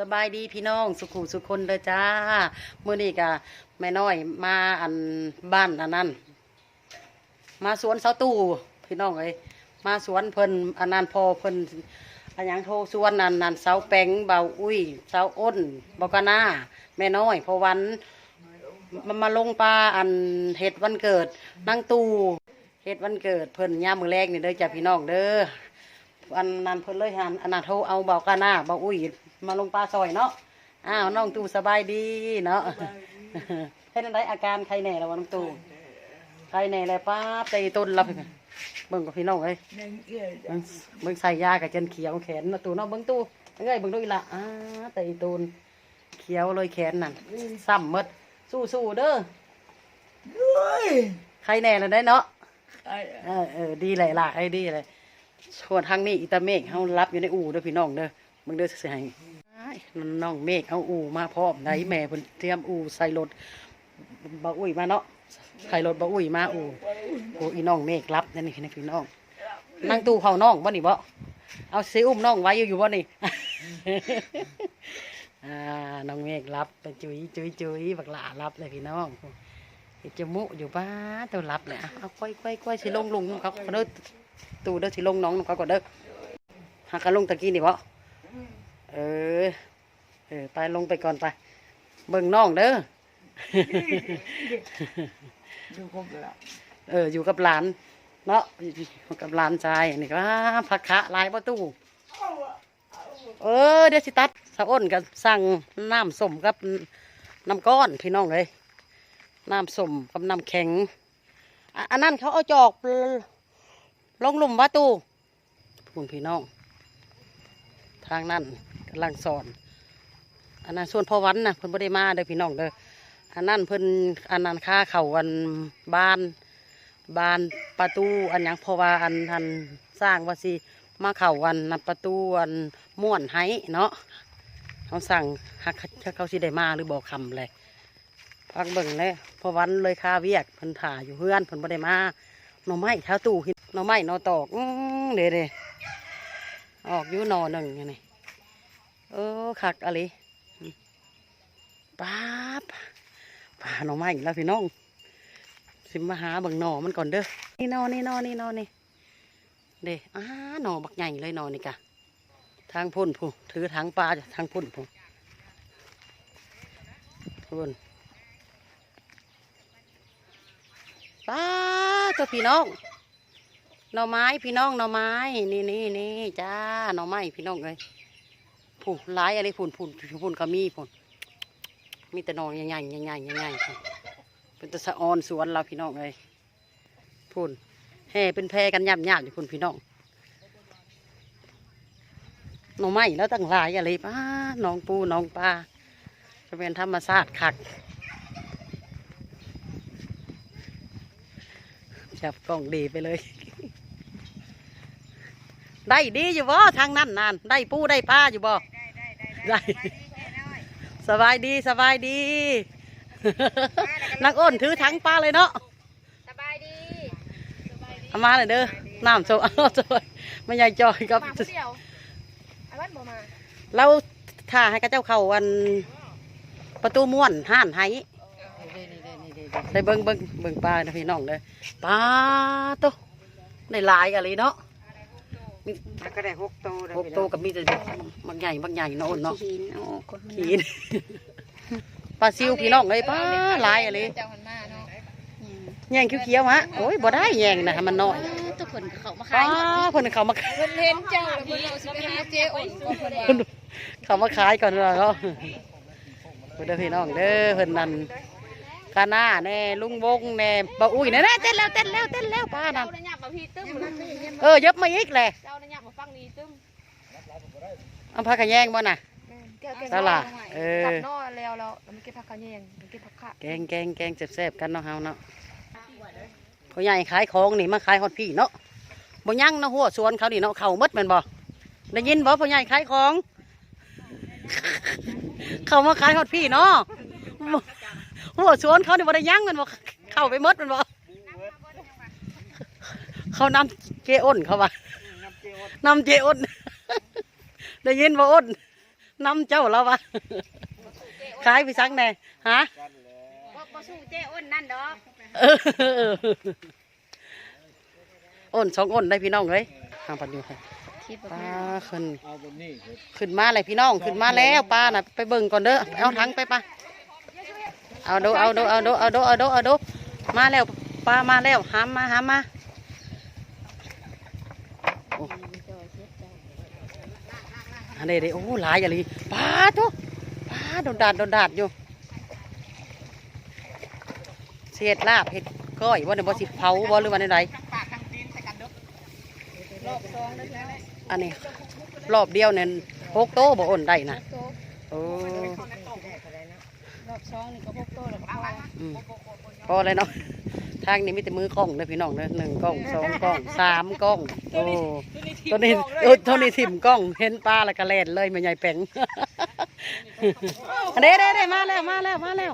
สบายดีพี่น้องสุขุสุขคนเด้อจ้าเมื่อนี้กะแม่น้อยมาอันบ้านอันนั้น มาสวนเสาตู้พี่น้องเอ้ยมาสวนเพิ่นอันนั้นพอเพิ่นอันยังโทรสวนอันนั้นเสาแปงเบาอุ้ยเสาอ้นบอกกะหน้าแม่น้อยพอวันมามาลงปลาอันเห็ดวันเกิดนั่งตู้เห็ดวันเกิดเพิ่นย่ามมือแรกนี่เด้อจ้าพี่น้องเด้อ อันนั้นเพิ่นเลยหันอันนั้นโทรเอาเบากาหน้าเบาอุ้ยมาลงปลาซอยเนาะอ้าวน้องตู่สบายดีเนาะเป็นอะไรอาการใครแน่แล้ววะน้องตู่ใครแน่แล้วป้าบใจต้นรับเบิ่งกับพี่น้องเอ้ยนั่นเกิดเบิ่งเบิ่งใส่ยากับจนเขียวแขนนะตู่เนาะเบิ่งตู่เอ้ยเบิ่งดูอีละอ้าใจต้นเขียวเลยแขนนั่นซ้ำหมดสู้ๆเด้อด้วยใครแน่แล้วได้เนาะไอ้เออเออดีเลยล่ะไอ้ดีเลย ส่วนทางนี้อิตาเมฆเขารับอยู่ในอู่เด้อพี่น้องเด้อมึงเด้อเสิให้อ้ายน้องเมฆเอาอู่มาพร้อมไหนแม่เพิ่นเตรียมอู่ใส่รถบ่อุ้ยมาเนาะใส่รถบ่อุ้ยมาอู่โอ้อีน้องเมฆรับนั่นนี่นะพี่น้องนั่งตู้เผาน้องบ่นี่บ่เอาสิอุ้มน้องไว้อยู่อยู่บ่นี่อ่าน้องเมฆรับไปจุยจุยจุยบักหลารับเลยพี่น้องเฮ็ดจมูกอยู่บ้านตัวรับเลยอะเอาก้อยก้อยก้อยสิลงลุงเขาเด้อ ตู่เด้อสิลงน้องเขาก่อนเด้อหากันลงตะกี้นี่บ่เออ เออ ไปลงไปก่อนไป เบิ่งน้องเด้อ ดูครบแล้วเออ อยู่กับหลาน เนาะอยู่กับหลานชายนี่ก็ว่าผักคะลายประตู เออ เดี๋ยวสิตัดสะอ้นก็สั่งน้ำส้มกับน้ำก้อนพี่น้องเลยน้ำส้มกับน้ำแข็งอะอันนั้นเขาเอาจอก ลงหลุมวัตูคุณพี่น้อง ทางนั้นกำลังสอน อันนั้นส่วนพ่อวันนะเพิ่นบ่ได้มาเด้อพี่น้องเด้อ อันนั้นเพิ่นอันนั้นค่าเขาอันบ้าน บานประตูอันหยังเพราะว่าอันอันสร้างว่าสิมาเข่าอันนันประตูอันม่วนให้เนาะเขาสั่งหักเขาสิได้มาหรือบอกคำเลยพักเบิ่งเลยพอวันเลยคาเวียกเพิ่นถ่าอยู่เพื่อนเพิ่นบ่ได้มา หน่อไม้เท้าตู้หินหน่อไม้หน่อตอกอื้อเด้เด้ออกอยู่หน่อหนึ่งอันนี่เออคักอะไรป๊าบป่าหน่อไม้แล้วพี่น้องสิมาหาเบิ่งหน่อมันก่อนเด้อนี่หนอนี่หนอนี่หนอนี่เด้อ้าหน่อบักใหญ่เลยหน่อนี่กะทางพุ่นผู้ถือถังปลาทางพุ่นผู้พุ่นป้า เจ้าพี่น้องหน่อไม้พี่น้องหน่อไม้นี่นี่นี่จ้าหน่อไม้พี่น้องเลยผุนหลายอะไรผุนผุนผุนก็มีผุนมีแต่น่อใหญ่ใหญ่ใหญ่ใหญ่ใหญ่ๆเป็นตะสะออนสวนเราพี่น้องเลยผุนแห่เป็นแพรกันยับยับอยู่พุ่นพี่น้องหน่อไม้แล้วตั้งหลายอะไรป้าน้องปูน้องปลาจะเป็นธรรมชาติคัก จับกล้องดีไปเลย ได้ดีอยู่บ่ทางนั้นนานได้ปูได้ปลาอยู่บ่ได้สบายดีสบายดีนักอ้นถือถังปลาเลยเนาะสบายดีเอามาเลยเด้อน้ำโซเอาโซไม่ใหญ่จอยกับมาผู้เดียวไอ้วันบ่มาเราถ่าให้กับเจ้าเขาวันประตูม้วนห้านไห้ ได้เบิ้งเบิ้งเบิ้งปลานะพี่น้องเลยปลาโตได้หลายกันเลยเนาะแล้วก็ได้หกโตวหกตัวกับมีแต่บางใหญ่บางใหญ่เนาะอ้นเนาะหินโอ้คนขีนปลาซิวพี่น้องเลยปลาหลายอะไรเจ้าคนมาเนาะแย่งเขียวๆฮะโอ้ยบ่ได้แย่งนะมันน้อยทุกคนเขามาป้าขายเพิ่นเขามาขายเพิ่นเห็นเจ้าแล้วเพิ่นเอาสิไปหาเจ๊อ่อนเพิ่นว่าเขามาขายก่อนแล้วก็เพิ่นเด้อพี่น้องเด้อเพิ่นนั่น กาหน้าแน่ลุงวงแน่บ่อุ้ยแน่ๆเต้นแล้วเต้นแล้วเต้นแล้วป้านั่เจ้านได้ยับมาพี่ตึ้มเออยับมาอีกแหละเจ้าได้ยับมาฟังนี้ตึ้มเอาผ้ากระแยงบ่น่ะสละเออตัดนอแล้วแล้วแล้วมันเก็บผักกะแยงมันเก็บผักขะแกงแกงแกงแซ่บๆกันเนาะเฮาเนาะพ่อใหญ่ขายของนี่มาขายฮอดพี่เนาะบ่ยั่งเนาะหัวสวนเขานี่เนาะเข้าหมดแม่นบ่ได้ยินบ่พ่อใหญ่ขายของ เข้ามาขายฮอดพี่เนาะ หัวสวนเขานี่บ่ได้ยั่งแมันบ่เข้าไปหมดแมันบ่เขานำเจอ้นเขาว่านำเจอ้นได้ยินบ่อ้นน้ำเจ้าแล้ววะขายไปสังแน่ฮะบ่บ่สู้เจ้อ้นนั่นดอกเอออ้นสองอ้นได้พี่น้องเลยทางปันอยู่ค่ะคิดป้าขึ้นเอาบนนี้ครับขึ้นมาเลยพี่น้องขึ้นมาแล้วป้าน่ะไปเบิ่งก่อนเด้อเอาทั้งไปป้า เอาดูเอาดูเอาดูเอาดูเอาดูเอาดูมาแล้วป้ามาแล้วหามมาหามมาโอ้อันนี้เด้โอ้หลายอย่างเลยป้าทุป้าโดนดาดโดนดาดอยู่เสียดลาบเห็ดก้อยว่าในบ่สิเผาบ่หรือว่าในใดรอบสองได้แล้วอันนี้รอบเดียวเนี่ยหกโตะบ่อ่นได้นะโตโอ้ รอบสองนี่ก็พกโตแล้วก็พออืมพอเลยเนาะทางนี้มีแต่มือกล้องเด้อพี่น้องเด้อหนึ่งกล้องสองกล้องสามกล้อง โอ้ตัวนี้โอ้ตัวนี้ถิ่มกล้อง เห็นปลาแล้วก็แล่นเลยไม่ใหญ่แป้งอันเด้เด้เด้มาแล้วมาแล้วมาแล้ว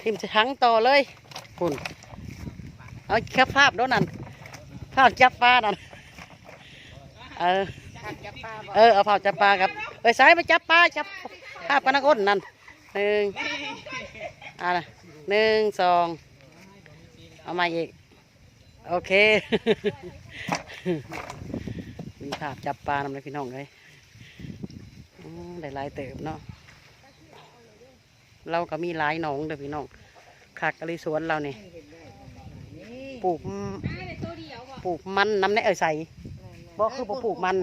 ทิมจะทั้งต่อเลยคุณเอาแค่ภาพด้วยนั่นภาพจับปลานั่นเออเออเอาเผาจับปลาครับ เอ้ยสายมาจับปลาจับภาพกันนักอ้นนั่นหนึ่งอ่าหนึ่งสองเอามาอีก โอเค มีภาพจับปลานำเลยพี่น้องเลยได้หลายเติบเนาะเราก็มีหลายหนองเด้อพี่น้องขากกะลิสวนเราเนี่ยปลูกปลูกมันน้ำในเอ้ยใส่บ่คือปลูกมัน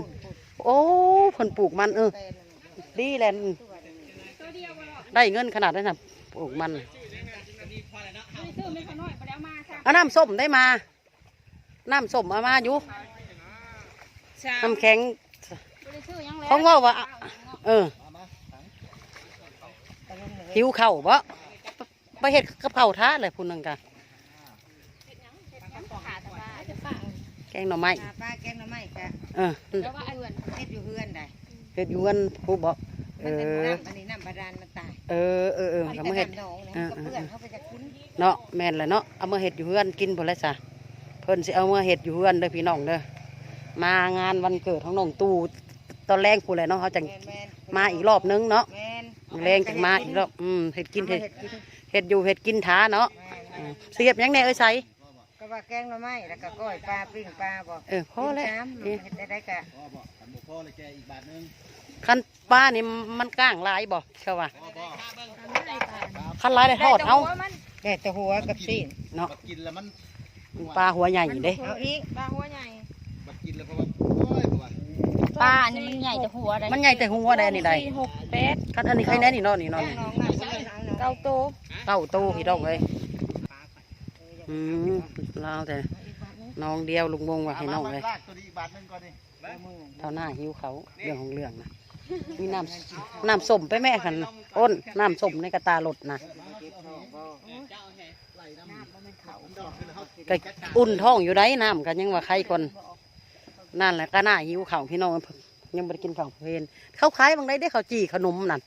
โอ้เพิ่นปลูกมันเออดีและได้เงินขนาดนั้นนะปลูกมันเอาน้ำส้มได้มา น้ำส้มเอามาอยู่น้ำแข็งเขาว่าว่า เออหิวเข่าบ่ไปเห็ดกับเข่าท้าเลยพูนนึงกันแก งหน่อไม้ปลาปลาแกงหน่อไม้กะเออแล้วว่าเอื่อนเฮ็ดอยู่เฮือนได้เห็ดอยู่กันผู้บ่เอมันเป็นอน้ำอันนี้น้ำบาดาลมันตายเออเออเออก็มาเห็ดน้ำหนองเนี่ยมันก็เปื้อนเขาไปจะกินเนาะแม่นแหละเนาะเอามาเห็ดอยู่เฮือนกินพอแล้วจ้ะเพิ่นสิเอามาเห็ดอยู่เฮือนเด้อพี่น้องเด้อมางานวันเกิดของน้องตู่ตอนแรงพูดเลยเนาะเขาจังแม่นแม่นมาอีกรอบนึงเนาะแม่นแรงจังมาอีกรอบอืมเห็ดกินเห็ดเฮ็ดกินเห็ดอยู่เห็ดกินท้าเนาะแม่นอืมเสียบหยังแน่เอ้ยใส่ ก็ว่าแกงหน่อไม้แล้วก็ก้อยปลาปิ้งปลาบ่เออพอแล้วกินน้ำนี่เฮ็ดได้ได้กะพ่อบอกขันบุพ่อเลยแกอีกบาทหนึงคันป้านี่มันก้างหลายบ่เขาว่าพ่อพ่อคันหลายได้ทอดเอาแต่แต่หัวกับซีนเนาะบัดกินแล้วมันปลาหัวใหญ่เด้เอาอีกปลาหัวใหญ่บัดกินแล้วเพราะว่าโอ้ยเพราะว่าปลาอันนี้มันใหญ่แต่หัวได้มันใหญ่แต่หัวได้อันนี่ได้หกแปดคันอันนี้ใครแน่นี่เนาะนี่เนาะนี่น้องน่ะเอาเนาะเก้าโตเต้าโตพี่น้องเลย อืมลาวแต่น้องเดียวลุงวงว่าให้น้องเลย ลากตัวนี้อีกบาทหนึงก่อนดิเท่าหน้าหิวเขาเรื่องของเรื่องนะมีน้ำน้ำส้มไปแม่ขันอ้นน้ำส้มในกระตาหลดนะก็อุ่นท้องอยู่ได้น้ำกันยังว่าใครคนนั่นแหละก็น่าหิวเขาวพี่น้องยังไม่ได้กินข้าวเพลนเขาขายบางได้ได้เขาวจีขนมนั่น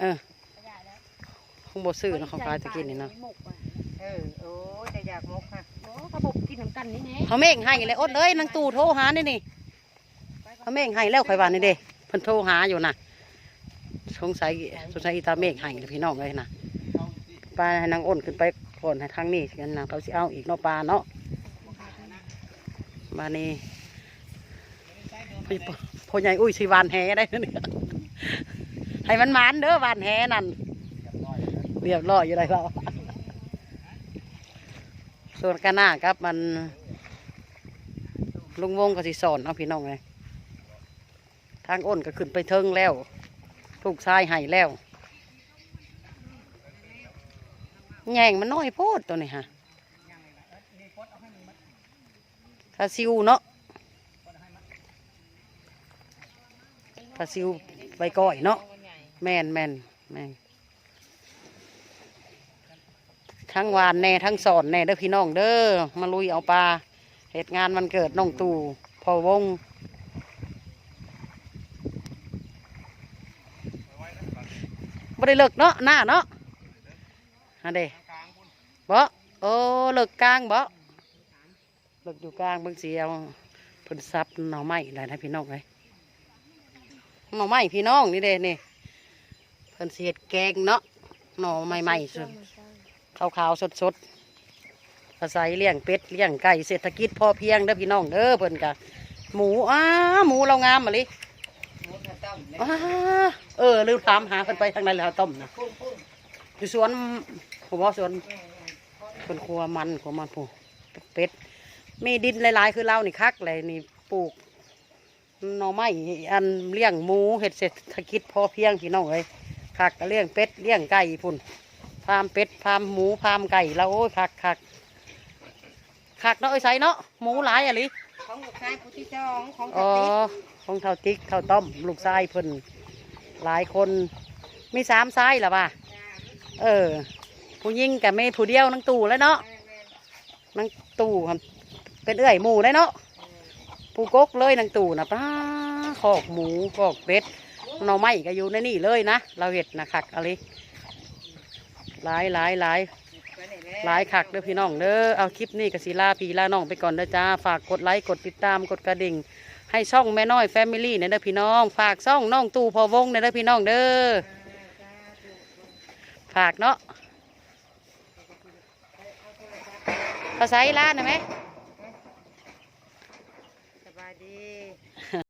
เออคงบ่ซื้อเนาะเขาขายตะกินนี่เนาะเอ อโอ้ยแต่อยากมกค่ะโอ้กระบอกกินน้ำกันนี่แน่เขาเม่งให้เลยอดเลยนางตู่โทรหานี่นี่เขาเม่งให้แล้วข่อยว่านี่เด้เพิ่นโทรหาอยู่น่ะสงสัยสงสัยอีตาเม่งให้เลยพี่น้องเลยนะปลาให้นางอ้นขึ้นไปก่อนให้ทางนี้กันนะเขาสิเอาอีกเนาะปลาเนาะมานี่พ่อใหญ่อุ้ยสิหวานแหได้เด้อเนี่ยให้มันหมานเด้อหวานแหนั่นเรียบร้อยอยู่ได้แล้ว ส่วนกันหน้าครับมันลุงวงก็สิสอนเอาพี่น้องเลยทางอ้นก็ขึ้นไปเทิงแล้ว ถูกทรายไห้แล้วแง่งมันน้อยโพดตัวนี้ฮะคาซิวเนาะคาซิวใบก้อยเนาะแมนแมนแมน ทั้งหวานแน่ทั้งสอนแน่เด้อพี่น้องเด้อมาลุยเอาปลาเหตุงานวันเกิดน้องตู่พอวงบ่ได้เลิกเนาะหน้าเนาะอันเด้บ่โอ้เลิกกลางบ่เลิกอยู่กลางเบิ่งเสียวพิ่นซับหน่อไม้ได้นะพี่น้องเลยหน่อไม้พี่น้องนี่เด้นี่เพิ่นสิเฮ็ดแกงเนาะหน่อใหม่ๆสุ ขาวๆสดๆอาศัยเลี้ยงเป็ดเลี้ยงไก่เศรษฐกิจพอเพียงเด้อพี่น้องเด้อเพิ่นกะหมูอ้าหมูเรางามมาลิหมูข้าวต้มเลยอ้าเออลืมถามหาเพิ่นไปทางไหนแล้วต้มนะพุ่นพุ่นอยู่สวนผมว่าสวนแม่แม่เป็นครัวมันครัวมันผูเป็ดมีดินหลายๆคือเรานี่คักเลยนี่ปลูกหน่อไม้อันเลี้ยงหมูเห็ดเศรษฐกิจพอเพียงพี่น้องเอ้ยคักก็เลี้ยงเป็ดเลี้ยงไก่พุ่น ฟาร์มเป็ดฟาร์มหมูฟาร์มไก่แล้วโอ้ยคักคักคักเนาะไอ้ยไสเนาะหมูหลายอะลิของลูกชายผู้ที่สองของอ๋กะอติกของเท่าติ๊กเท่าต้อมลูกชายเพิ่นหลายคนมีสามชายหรอป่ะเออ ผู้หญิงกับแม่ผู้เดียวนังตู่แล้วเนาะแม่แม่นังตู่ครับเป็นเอื้อยหมูได้เนาะผู้กกเลยนังตู่นะป้าขอกหมูขอกเป็ดหน่อไม้ก็อยู่ในนี่เลยนะเราเห็ดนะคักอะไร หลายหลายหลายหลายขักเด้อพี่น้องเด้อเอาคลิปนี้กับศิลาพีลาน้องไปก่อนเด้อจ้า ฝากกดไลค์กดติดตามกดกระดิ่ง ให้ช่องแม่น้อยแฟมิลี่เนี่ยเด้อพี่น้อง ฝากช่องน้องตู่พอวงเนี่ยเด้อพี่น้องเด้อฝากเนาะภาษาอีลานนะไหม